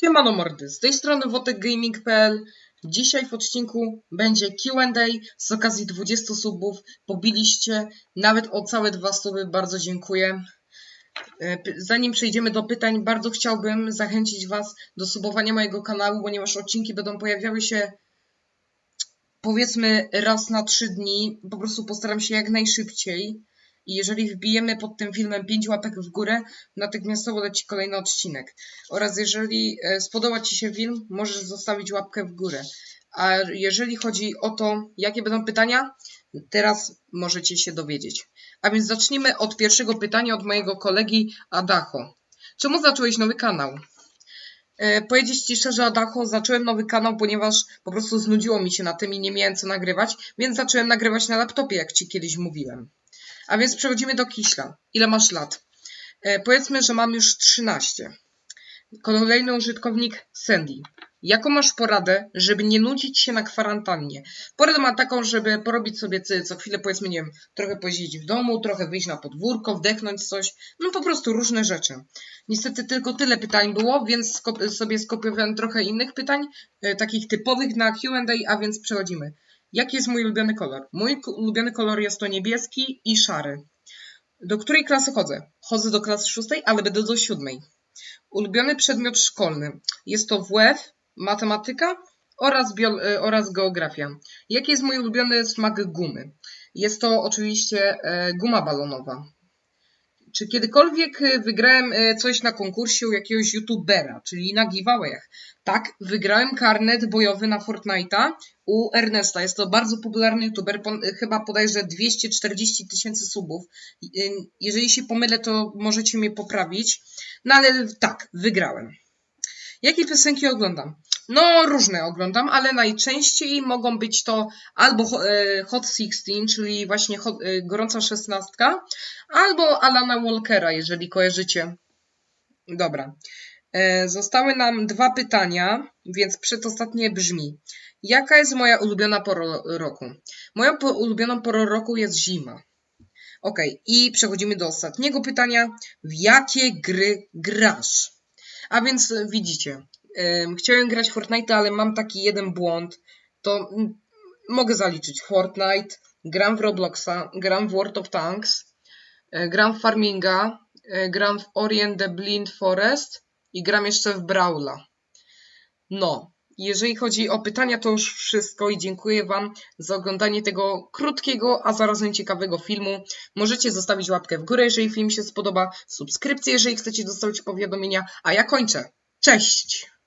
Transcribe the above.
Siemano mordy, z tej strony wotekgaming.pl Dzisiaj w odcinku będzie Q&A z okazji 20 subów. Pobiliście nawet o całe dwa suby, bardzo dziękuję. E, Zanim przejdziemy do pytań, bardzo chciałbym zachęcić Was do subowania mojego kanału, ponieważ odcinki będą pojawiały się powiedzmy raz na trzy dni. Po prostu postaram się jak najszybciej. I jeżeli wbijemy pod tym filmem 5 łapek w górę, natychmiastowo leci kolejny odcinek. Oraz jeżeli e, spodoba Ci się film, możesz zostawić łapkę w górę. A jeżeli chodzi o to, jakie będą pytania, teraz możecie się dowiedzieć. A więc zacznijmy od pierwszego pytania od mojego kolegi Adacho. Czemu zacząłeś nowy kanał? E, powiedzieć Ci szczerze, Adacho, zacząłem nowy kanał, ponieważ po prostu znudziło mi się na tym i nie miałem co nagrywać, więc zacząłem nagrywać na laptopie, jak Ci kiedyś mówiłem. A więc przechodzimy do Kiśla. Ile masz lat? E, powiedzmy, że mam już 13. Kolejny użytkownik Sandy. Jaką masz poradę, żeby nie nudzić się na kwarantannie? Poradę mam taką, żeby porobić sobie co, chwilę, powiedzmy, nie wiem, trochę posiedzieć w domu, trochę wyjść na podwórko, wdechnąć coś, no po prostu różne rzeczy. Niestety tylko tyle pytań było, więc sobie skopiowałem trochę innych pytań, e, takich typowych na Q&A, a więc przechodzimy. Jaki jest mój ulubiony kolor? Mój ulubiony kolor jest to niebieski i szary. Do której klasy chodzę? Chodzę do klasy szóstej, ale będę do siódmej. Ulubiony przedmiot szkolny. Jest to WF, matematyka oraz, bio, e, oraz geografia. Jaki jest mój ulubiony smak gumy? Jest to oczywiście e, guma balonowa. Czy kiedykolwiek e, wygrałem e, coś na konkursie u jakiegoś youtubera, czyli na giveawayach? Tak, wygrałem karnet bojowy na Fortnite'a u Ernesta. Jest to bardzo popularny youtuber, pon- chyba podajże 240 tysięcy subów. Y, Jeżeli się pomylę, to możecie mnie poprawić. No ale tak, wygrałem. Jakie piosenki oglądam? No, różne oglądam, ale najczęściej mogą być to albo e, Hot 16, czyli właśnie hot, e, gorąca szesnastka, albo Alana Walkera, jeżeli kojarzycie. Dobra. E, Zostały nam dwa pytania, więc przedostatnie brzmi. Jaka jest moja ulubiona pora roku? Moją po- ulubioną porą roku jest zima. Ok, i przechodzimy do ostatniego pytania. W jakie gry grasz? A więc widzicie, chciałem grać Fortnite, ale mam taki jeden błąd. To mogę zaliczyć Fortnite, gram w Robloxa, gram w World of Tanks, e, gram w Farminga, e, gram w Orient the Blind Forest i gram jeszcze w Brawla. No, jeżeli chodzi o pytania, to już wszystko i dziękuję Wam za oglądanie tego krótkiego, a zarazem ciekawego filmu. Możecie zostawić łapkę w górę, jeżeli film się spodoba, subskrypcję, jeżeli chcecie dostać powiadomienia, a ja kończę. Cześć!